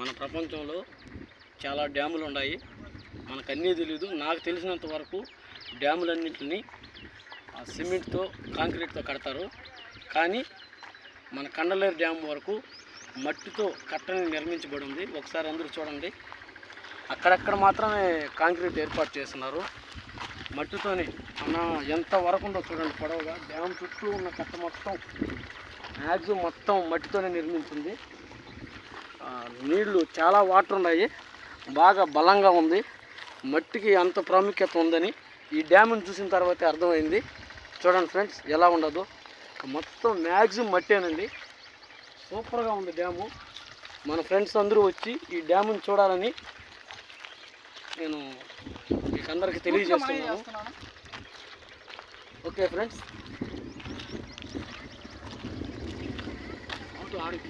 మన ప్రపంచంలో చాలా డ్యాములు ఉన్నాయి. మనకు అన్నీ తెలియదు నాకు తెలిసినంత వరకు డ్యాములన్నింటినీ ఆ సిమెంట్తో కాంక్రీట్తో కడతారు. కానీ మన కండలేరు డ్యామ్ వరకు మట్టితో కట్టని నిర్మించబడి ఉంది. ఒకసారి అందరూ చూడండి. అక్కడక్కడ మాత్రమే కాంక్రీట్ ఏర్పాటు చేస్తున్నారు. మట్టితోనే. మన ఎంత వరకు ఉందో చూడండి పొడవుగా. డ్యామ్ చుట్టూ ఉన్న కట్ట మొత్తం మ్యాక్సిమం మొత్తం మట్టితోనే నిర్మించింది. నీళ్ళు చాలా వాటర్ ఉన్నాయి. బాగా బలంగా ఉంది. మట్టికి అంత ప్రాముఖ్యత ఉందని ఈ డ్యామ్ని చూసిన తర్వాతే అర్థమైంది. చూడండి ఫ్రెండ్స్ ఎలా ఉండదు. మొత్తం మ్యాక్సిమం మట్టేనండి సూపర్గా ఉంది డ్యాము. మన ఫ్రెండ్స్ అందరూ వచ్చి ఈ డ్యామ్ని చూడాలని నేను మీకు అందరికీ తెలియజేస్తున్నాను. Okay friends. ఆడికి